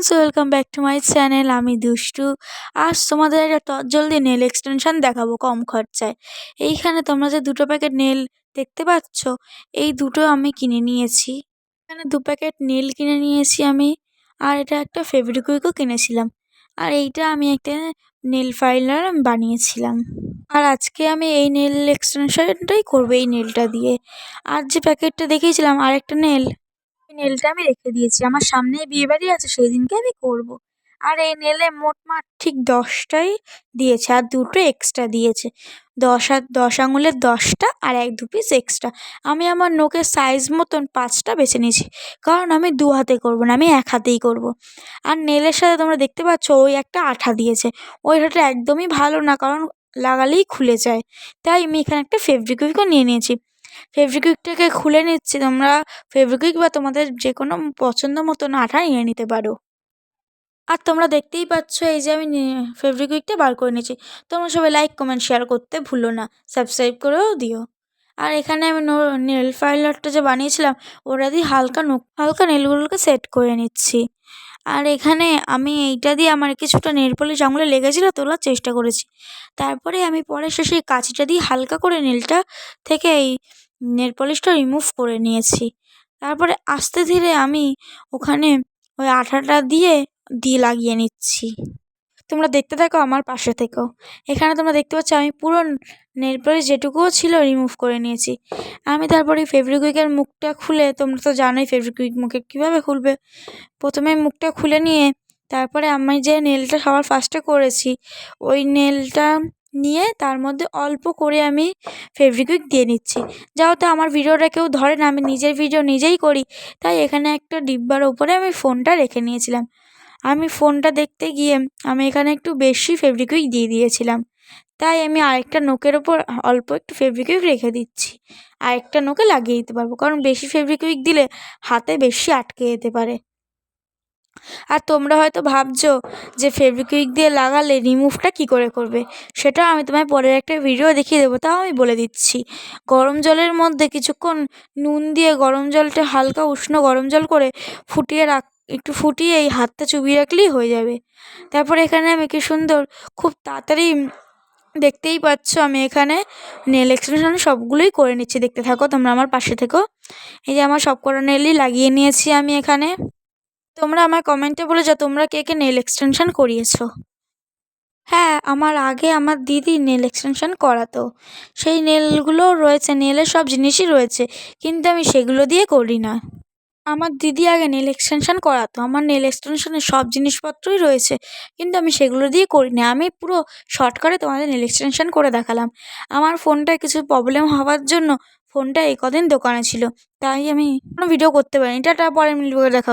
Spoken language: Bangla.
Friends welcome back to my channel আমি দুষ্টু। আজ তোমাদের একটা জলদি নেল এক্সটেনশন দেখাবো কম খরচায়। এইখানে তোমরা যে দুটো প্যাকেট নেল দেখতে পাচ্ছ, এই দুটো আমি কিনে নিয়েছি। এখানে দু প্যাকেট নেল কিনে নিয়েছি আমি, আর এটা একটা ফেব্রিকুইকও কিনেছিলাম। আর এইটা আমি একটা নেল ফাইলার বানিয়েছিলাম। আর আজকে আমি এই নেল এক্সটেনশনটাই করব, এই নেলটা দিয়ে। আর যে প্যাকেটটা দেখিয়েছিলাম আর একটা নেল নেলটা আমি রেখে দিয়েছি। আমার সামনেই বিয়েবাড়ি আছে সেই দিনকে আমি করব। আর এই নেলে মোটমাট ঠিক দশটাই দিয়েছে, আর দুটো এক্সট্রা দিয়েছে। দশ আর, দশ আঙুলের দশটা আর এক দু পিস এক্সট্রা আমি আমার নোকের সাইজ মতন পাঁচটা বেছে নিয়েছি, কারণ আমি দু হাতে করব না, আমি এক হাতেই করব। আর নেলের সাথে তোমরা দেখতে পাচ্ছ, ওই একটা আঠা দিয়েছে। ওই আঠাটা একদমই ভালো না, কারণ লাগালেই খুলে যায়। তাই আমি এখানে একটা ফেব্রিকুইকও নিয়ে নিয়েছি। ফেব্রিকুইকটাকে খুলে নিচ্ছি, তোমরা ফেব্রিকুইক বা তোমাদের যে কোনো পছন্দ মতন আঠা নিয়ে নিতে পারো। আর তোমরা দেখতেই পাচ্ছ এই যে আমি ফেব্রিকুইকটা বার করে নিয়েছি। তোমরা সবাই লাইক কমেন্ট শেয়ার করতে ভুলো না। সাবস্ক্রাইব করেও দিও। আর এখানে আমি নেল ফাইলারটা যে বানিয়েছিলাম, ওটা দিয়ে হালকা নোক হালকা নেলগুলোকে সেট করে নিচ্ছি। আর এখানে আমি এইটা দিয়ে আমার কিছুটা নেল পলিশ আঙুলে লেগেছিলো তোলার চেষ্টা করেছি। তারপরে আমি পরে শেষে কাঁচিটা দিয়ে হালকা করে নেলটা থেকে এই নেল পলিশটা রিমুভ করে নিয়েছি। তারপরে আস্তে ধীরে আমি ওখানে ওই আঠাটা দিয়ে দিয়ে লাগিয়ে নিচ্ছি। তোমরা দেখতে থাকো আমার পাশে থেকো। এখানে তোমরা দেখতে পাচ্ছ আমি পুরো নেল পলিশ যেটুকুও ছিল রিমুভ করে নিয়েছি। আমি তারপরে ফেব্রিকুইকের মুখটা খুলে, তোমরা তো জানোই ফেব্রিকুইক মুখে কীভাবে খুলবে। প্রথমে মুখটা খুলে নিয়ে, তারপরে আমি যে নেলটা সবার ফার্স্টে করেছি, ওই নেলটা নিয়ে তার মধ্যে অল্প করে আমি ফেব্রিকুইক দিয়ে নিচ্ছি। যাও তো আমার ভিডিওটা কেউ ধরে না, আমি নিজের ভিডিও নিজেই করি, তাই এখানে একটা ডিব্বার ওপরে আমি ফোনটা রেখে নিয়েছিলাম। আমি ফোনটা দেখতে গিয়ে আমি এখানে একটু বেশি ফেব্রিকুইক দিয়ে দিয়েছিলাম। তাই আমি আরেকটা নোকের ওপর অল্প একটু ফেব্রিকুইক রেখে দিচ্ছি। আরেকটা নোকে লাগিয়ে দিতে পারব, কারণ বেশি ফেব্রিকুইক দিলে হাতে বেশি আটকে যেতে পারে। আর তোমরা হয়তো ভাবছ যে ফেব্রিকুইক দিয়ে লাগালে রিমুভটা কী করে করবে? সেটাও আমি তোমায় পরের একটা ভিডিও দেখিয়ে দেবো, তাও আমি বলে দিচ্ছি। গরম জলের মধ্যে কিছুক্ষণ নুন দিয়ে গরম জলটা হালকা উষ্ণ গরম জল করে ফুটিয়ে রাখ একটু ফুটিয়ে এই হাতটা চুবিয়ে রাখলেই হয়ে যাবে। তারপরে এখানে আমি কি সুন্দর খুব তাড়াতাড়ি দেখতেই পাচ্ছ আমি এখানে নেল এক্সটেনশন সবগুলোই করে নিচ্ছি। দেখতে থাকো, তোমরা আমার পাশে থেকো। এই যে আমার সব কটা নেলই লাগিয়ে নিয়েছি আমি এখানে। তোমরা আমার কমেন্টে বলে যাও তোমরা কে কে নেল এক্সটেনশন করিয়েছো। হ্যাঁ আমার আগে আমার দিদি নেল এক্সটেনশন করাতো। সেই নেলগুলো রয়েছে, নেলের সব জিনিসই রয়েছে, কিন্তু আমি সেগুলো দিয়ে করি না। আমার দিদি আগে নেল এক্সটেনশান করাতো। আমার নেল এক্সটেনশানের সব জিনিসপত্রই রয়েছে। কিন্তু আমি সেগুলো দিয়ে করি না আমি পুরো শর্টকাটে তোমাদের নেল এক্সটেনশান করে দেখালাম। আমার ফোনটায় কিছু প্রবলেম হওয়ার জন্য ফোনটা এই কদিন দোকানে ছিল। তাই আমি কোনো ভিডিও করতে পারিনি। টাটা মিলবে দেখা